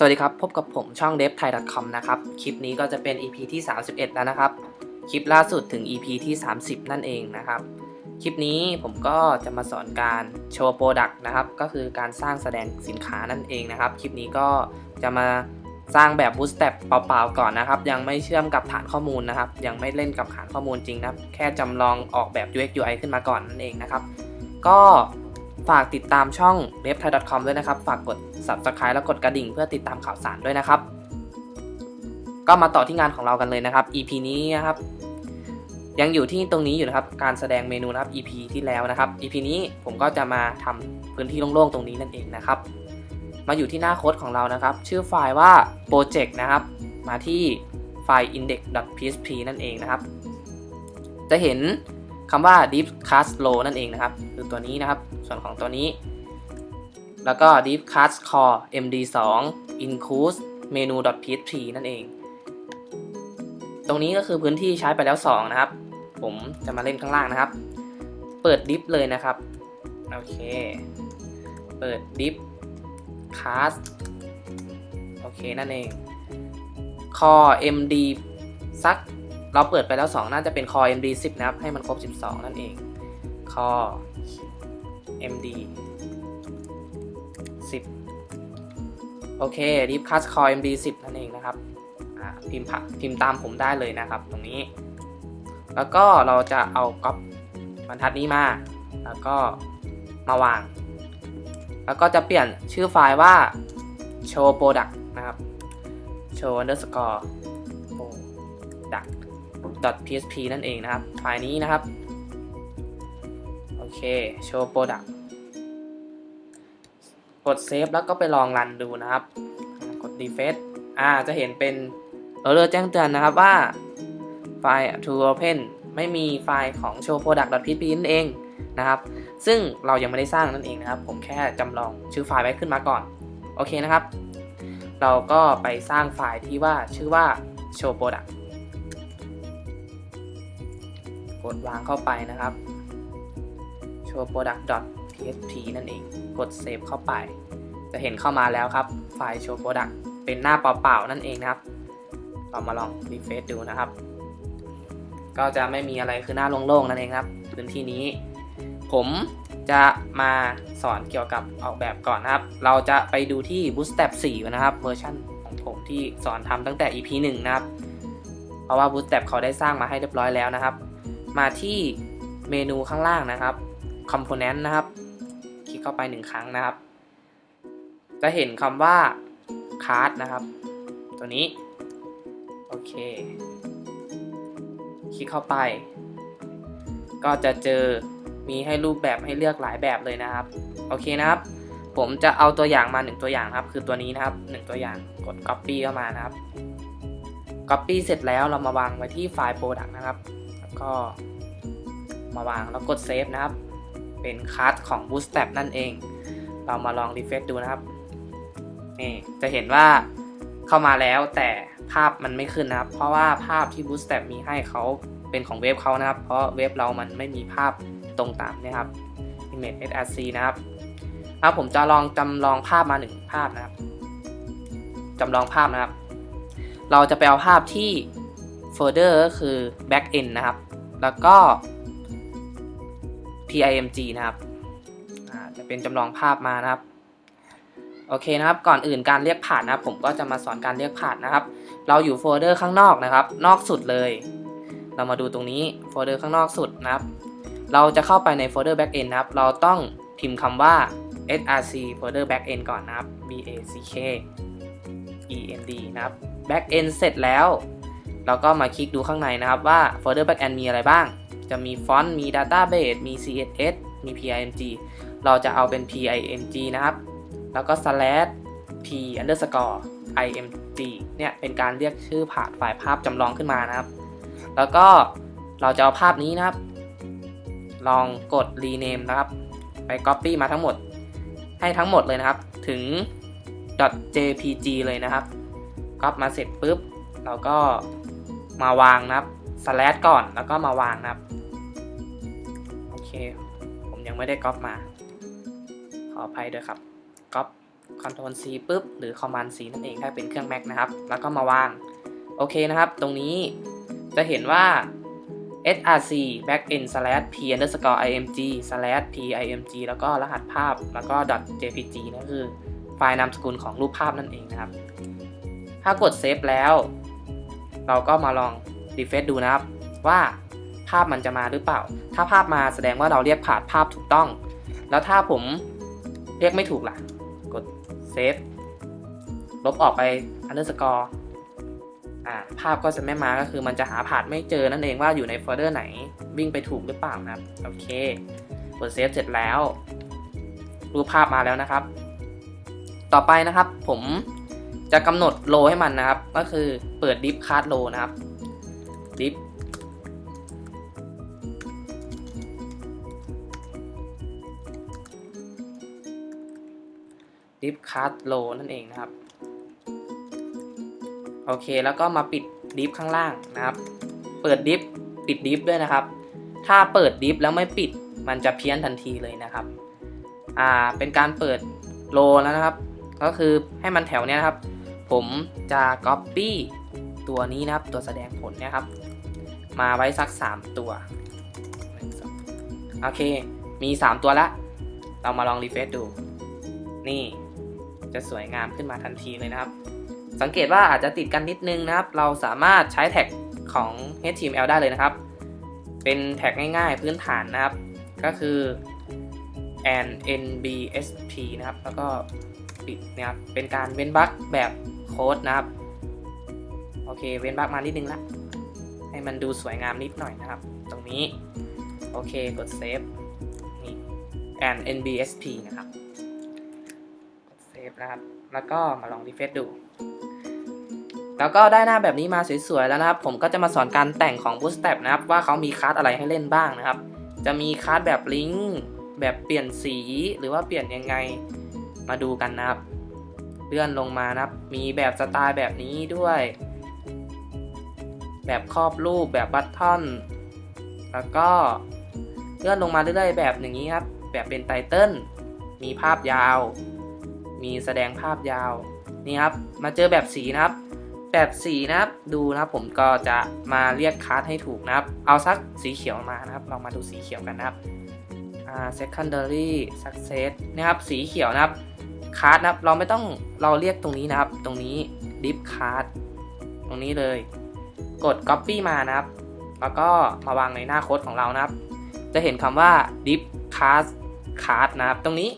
สวัสดีครับ พบกับผมช่อง d e v t h a i c o m นะครับ คลิปนี้ก็จะเป็น EP ที่ 31 แล้วนะครับ คลิปล่าสุดถึง EP ที่ 30 นั่นเองนะครับ คลิปนี้ผมก็จะมาสอนการโชว์โปรดักต์นะครับ ก็คือการสร้างแสดงสินค้านั่นเองนะครับ คลิปนี้ก็จะมาสร้างแบบ Bootstrap เปล่าๆก่อนนะครับ ยังไม่เชื่อมกับฐานข้อมูลนะครับ ยังไม่เล่นกับฐานข้อมูลจริงนะครับ แค่จำลองออกแบบ UX UI ขึ้นมาก่อนนั่นเองนะครับ ก็ ฝากติดตามช่อง w e b t h a i c o m ด้วยนะครับ ฝากกด subscribe แล้วกดกระดิ่งเพื่อติดตามข่าวสารด้วยนะครับ ก็มาต่อที่งานของเรากันเลยนะครับ EP นี้นะครับ ยังอยู่ที่ตรงนี้อยู่นะครับ การแสดงเมนูนะครับ EP ที่แล้วนะครับ EP นี้ผมก็จะมาทำพื้นที่โล่งๆตรงนี้นั่นเองนะครับ มาอยู่ที่หน้าโค้ดของเรานะครับ ชื่อไฟล์ว่า project นะครับ มาที่ไฟล์ index.php นั่นเองนะครับ จะเห็น คำว่า deep cast low นั่นเองนะครับ คือตัวนี้นะครับ ส่วนของตัวนี้ แล้วก็ deep cast core md2 include menu.php นั่นเอง ตรงนี้ก็คือพื้นที่ใช้ไปแล้ว 2 นะครับ ผมจะมาเล่นข้างล่างนะครับ เปิด div เลยนะครับ โอเค เปิด div cast โอเค นั่นเอง core md สัก เราเปิดไปแล้ว 2 น่าจะเป็น core md 10 นะครับ ให้มันครบ 12 นั่นเอง core md 10 โอเค deep cast core md 10 นั่นเองนะครับพิมพ์พิมพ์ตามผมได้เลยนะครับ ตรงนี้ แล้วก็เราจะเอาก๊อปบรรทัดนี้มา แล้วก็มาวาง แล้วก็จะเปลี่ยนชื่อไฟล์ว่า show product นะครับ show underscore product .php นั่นเองนะครับ ไฟล์นี้นะครับ โอเค show product กดเซฟแล้วก็ไปลองรันดูนะครับ กด refresh อ่า จะเห็นเป็น error แจ้งเตือนนะครับว่าไฟล์ to open ไม่มีไฟล์ของ show product .php นั่นเองนะครับ ซึ่งเรายังไม่ได้สร้างนั่นเองนะครับ ผมแค่จำลองชื่อไฟล์ไว้ขึ้นมาก่อน โอเคนะครับ เราก็ไปสร้างไฟล์ที่ว่าชื่อว่า show product ดวางเข้าไปนะครับ show product php นั่นเอง กด save เข้าไป จะเห็นเข้ามาแล้วครับ ไฟล์ show product เป็นหน้าเปล่าๆนั่นเองนะครับ เรามาลอง refresh ดูนะครับ ก็จะไม่มีอะไรคือหน้าโล่งๆนั่นเองครับ พื้นที่นี้ ผมจะมาสอนเกี่ยวกับออกแบบก่อนนะครับ เราจะไปดูที่ Bootstrap 4 นะครับ เวอร์ชันของผมที่สอนทำตั้งแต่ EP 1 นะครับ เพราะว่า Bootstrap เขาได้สร้างมาให้เรียบร้อยแล้วนะครับ มาที่เมนูข้างล่างนะครับ Component นะครับ คลิกเข้าไปหนึ่งครั้งนะครับ จะเห็นคำว่า Card นะครับ ตัวนี้ โอเค คลิกเข้าไป ก็จะเจอมีให้รูปแบบให้เลือกหลายแบบเลยนะครับ โอเคนะครับ ผมจะเอาตัวอย่างมาหนึ่งตัวอย่างครับ คือตัวนี้นะครับหนึ่งตัวอย่าง กด Copy เข้ามานะครับ Copy เสร็จแล้วเรามาวางไว้ที่ไฟล์ Product นะครับ ก็มาวางแล้วกด Save นะครับ เป็นคัสของ Bootstrap นั่นเอง เรามาลอง refresh ดูนะครับ นี่จะเห็นว่าเข้ามาแล้วแต่ภาพมันไม่ขึ้นนะครับ เพราะว่าภาพที่ Bootstrap มีให้เขาเป็นของเว็บเขานะครับ เพราะเว็บเรามันไม่มีภาพตรงตามนะครับ image src นะครับเอาผมจะลองจำลองภาพมาหนึ่งภาพนะครับจำลองภาพนะครับ เราจะไปเอาภาพที่โฟลเดอร์ก็คือ backend นะครับ แล้วก็ PIMG นะครับจะเป็นจำลองภาพมานะครับ โอเคนะครับ ก่อนอื่นการเรียกผ่านนะครับ ผมก็จะมาสอนการเรียกผ่านนะครับ เราอยู่โฟลเดอร์ข้างนอกนะครับ นอกสุดเลย เรามาดูตรงนี้โฟลเดอร์ข้างนอกสุดนะครับ เราจะเข้าไปในโฟลเดอร์ backend นะครับ เราต้องพิมพ์คำว่า src folder backend ก่อนนะครับ b a c k e n d นะครับ backend เสร็จแล้ว เราก็มาคลิกดูข้างในนะครับว่าโฟลเดอร์ backend มีอะไรบ้าง จะมีฟอนต์มี database มี css มี pimg เราจะเอาเป็น pimg นะครับ แล้วก็ slash p underscore img เนี่ยเป็นการเรียกชื่อผ่านไฟล์ภาพจำลองขึ้นมานะครับ แล้วก็เราจะเอาภาพนี้นะครับ ลองกด rename นะครับ ไป copy มาทั้งหมด ให้ทั้งหมดเลยนะครับ ถึง .jpg เลยนะครับก๊อปมาเสร็จปุ๊บ เราก็ มาวางนะครับ slash ก่อนแล้วก็มาวางนะครับ โอเค ผมยังไม่ได้ก๊อปมา ขออภัยด้วยครับก๊อป Ctrl C ปุ๊บ หรือ Command C นั่นเองถ้าเป็นเครื่อง Mac นะครับ แล้วก็มาวาง โอเคนะครับ ตรงนี้จะเห็นว่า src backend slash p underscore img slash p img แล้วก็รหัสภาพแล้วก็ jpg นั่นคือไฟล์นามสกุลของรูปภาพนั่นเองนะครับ ถ้ากดเซฟแล้ว เราก็มาลอง refresh ดูนะครับ ว่าภาพมันจะมาหรือเปล่า ถ้าภาพมาแสดงว่าเราเรียกผ่านภาพถูกต้อง แล้วถ้าผมเรียกไม่ถูกล่ะ กดเซฟลบออกไป underscore อ่าภาพก็จะไม่มาก็คือมันจะหาผ่านไม่เจอนั่นเองว่าอยู่ในโฟลเดอร์ไหนวิ่งไปถูกหรือเปล่านะครับ โอเคกดเซฟเสร็จแล้ว รูปภาพมาแล้วนะครับ ต่อไปนะครับผม จะกำหนดโลให้มันนะครับ ก็คือเปิดดิฟคาร์ดโลนะครับดิฟดิฟคาร์ดโลนั่นเองนะครับ โอเคแล้วก็มาปิดดิฟข้างล่างนะครับ เปิดดิฟปิดดิฟด้วยนะครับ ถ้าเปิดดิฟแล้วไม่ปิดมันจะเพี้ยนทันทีเลยนะครับ อ่าเป็นการเปิดโลแล้วนะครับ ก็คือให้มันแถวเนี้ยนะครับ ผมจะ Copy ตัวนี้นะครับ ตัวแสดงผลนี่ยครับ มาไว้สัก 3 ตัว โอเค มี 3 ตัวละ เรามาลองรีเฟซดู นี่ จะสวยงามขึ้นมาทันทีเลยนะครับ สังเกตว่าอาจจะติดกันนิดนึงนะครับ เราสามารถใช้แท็กของ HTML ได้เลยนะครับ เป็นแท็กง่ายๆ พื้นฐานนะครับ ก็คือ and nbsp นะครับ แล้วก็ปิดนะครับ เป็นการเว้นบั๊กแบบโค้ดนะครับ โอเค เว้นบั๊กมานิดนึงละ ให้มันดูสวยงามนิดหน่อยนะครับ ตรงนี้ โอเค กดเซฟ นี่ and nbsp นะครับ กดเซฟนะครับ แล้วก็มาลองรีเฟซดู แล้วก็ได้หน้าแบบนี้มาสวยๆแล้วนะครับ ผมก็จะมาสอนการแต่งของ Bootstrap นะครับ ว่าเขามีคลาสอะไรให้เล่นบ้างนะครับ จะมีคลาสแบบลิงก์ แบบเปลี่ยนสีหรือว่าเปลี่ยนยังไงมาดูกันนะครับ เลื่อนลงมานะครับ มีแบบสไตล์แบบนี้ด้วย แบบครอบรูปแบบบัตทอนแล้วก็เลื่อนลงมาเรื่อยๆแบบอย่างนี้ครับ แบบเป็นไตเติลมีภาพยาว มีแสดงภาพยาว นี่ครับ มาเจอแบบสีนะครับ แบบสีนะครับ ดูนะครับผมก็จะมาเรียกคัสให้ถูกนะครับ เอาสักสีเขียวมานะครับเรามาดูสีเขียวกันนะครับ secondary success นะครับสีเขียวนะครับคัสนะครับเราไม่ต้องเราเรียกตรงนี้นะครับ ตรงนี้ div card ตรงนี้เลย กด copy มานะครับ แล้วก็มาวางในหน้าโค้ดของเรานะครับ จะเห็นคำว่า div card card นะครับ ตรงนี้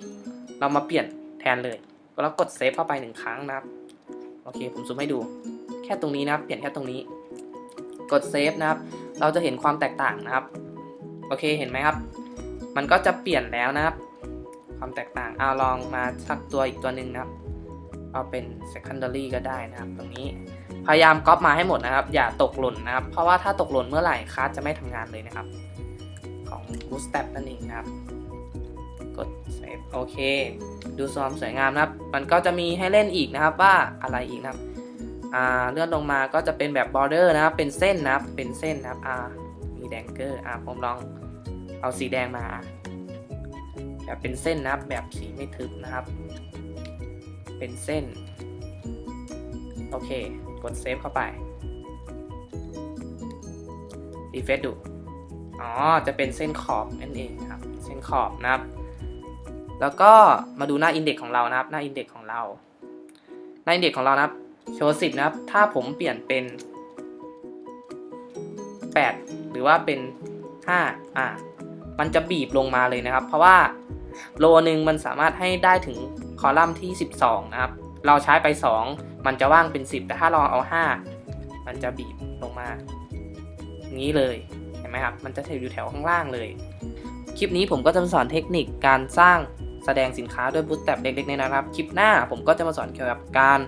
เรามาเปลี่ยนแทนเลยแล้วกดเซฟเข้าไปหนึ่งครั้งนะครับ โอเคผมซูมให้ดู แค่ตรงนี้นะครับ เปลี่ยนแค่ตรงนี้ กดเซฟนะครับ เราจะเห็นความแตกต่างนะครับ โอเคเห็นไหมครับ มันก็จะเปลี่ยนแล้วนะครับ ความแตกต่างเอาลองมาสักตัวอีกตัวหนึ่งนะครับเอาเป็น secondary ก็ได้นะครับ ตรงนี้พยายามก๊อปมาให้หมดนะครับ อย่าตกหล่นนะครับ เพราะว่าถ้าตกหล่นเมื่อไหร่คลาสจะไม่ทำงานเลยนะครับ ของ Bootstrap นั่นเองนะครับ กดเซฟโอเค ดูซ้อมสวยงามนะครับ มันก็จะมีให้เล่นอีกนะครับว่าอะไรอีกนะครับอ่าเลื่อนลงมาก็จะเป็นแบบ border นะครับ เป็นเส้นนะครับ เป็นเส้นนะครับอ่ามีแดงเกอร์อ่าผมลอง เอาสีแดงมา แบบเป็นเส้นนะครับแบบสีไม่ทึบนะครับ เป็นเส้น โอเค กดเซฟเข้าไปรีเฟซดูอ๋อ จะเป็นเส้นขอบนั่นเองครับ เส้นขอบนะครับ แล้วก็มาดูหน้าอินเด็กของเรานะครับ หน้าอินเด็กของเรา หน้าอินเด็กของเรานะครับ โชว์สิบนะครับ ถ้าผมเปลี่ยนเป็น 8 หรือว่าเป็น 5 อ่า มันจะบีบลงมาเลยนะครับ เพราะว่าโลนึงมันสามารถให้ได้ถึงคอลัมน์ที่ 12 นะครับ เราใช้ไป 2 มันจะว่างเป็น 10 แต่ถ้าเราเอา 5 มันจะบีบลงมา นี้เลย เห็นไหมครับ มันจะอยู่แถวข้างล่างเลย คลิปนี้ผมก็จะมาสอนเทคนิคการสร้างแสดงสินค้าด้วย Bootstrap เล็กๆเนี่ยนะครับ คลิปหน้าผมก็จะมาสอนเกี่ยวกับการ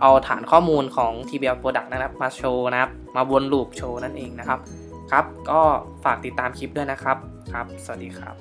เอาฐานข้อมูลของ TBL Product นะครับ มาโชว์นะครับ มาวนลูปโชว์นั่นเองนะครับ ครับ ก็ฝากติดตามคลิปด้วยนะครับ ครับ สวัสดีครับ